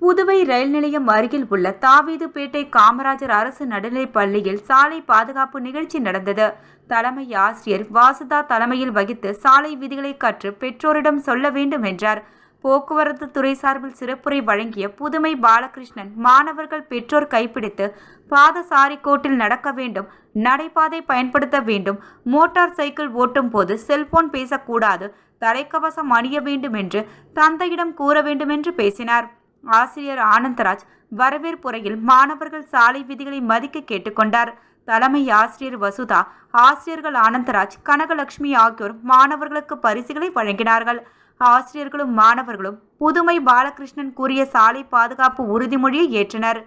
புதுவை ரயில் நிலையம் அருகில் உள்ள தாவீதுபேட்டை காமராஜர் அரசு நடுநிலைப் பள்ளியில் சாலை பாதுகாப்பு நிகழ்ச்சி நடந்தது. தலைமை ஆசிரியர் வாசுதா தலைமையில் வகித்து சாலை விதிகளை கற்று பெற்றோரிடம் சொல்ல வேண்டும் என்றார். போக்குவரத்து துறை சார்பில் சிறப்புரை வழங்கிய புதுமை பாலகிருஷ்ணன் மாணவர்கள் பெற்றோர் கைப்பிடித்து பாதசாரி கோட்டில் நடக்க வேண்டும் நடைபாதை பயன்படுத்த வேண்டும் மோட்டார் சைக்கிள் ஓட்டும் போது செல்போன் பேசக்கூடாது தலைக்கவசம் அணிய வேண்டும் என்று தந்தையிடம் கூற வேண்டும் என்று பேசினார். ஆசிரியர் ஆனந்தராஜ் வரவேற்புரையில் மாணவர்கள் சாலை விதிகளை மதிக்க கேட்டுக்கொண்டார். தலைமை ஆசிரியர் வசுதா ஆசிரியர்கள் ஆனந்தராஜ் கனகலட்சுமி ஆகியோர் மாணவர்களுக்கு பரிசுகளை வழங்கினார்கள். ஆசிரியர்களும் மாணவர்களும் புதுமை பாலகிருஷ்ணன் கூறிய சாலை பாதுகாப்பு உறுதிமொழியை ஏற்றனர்.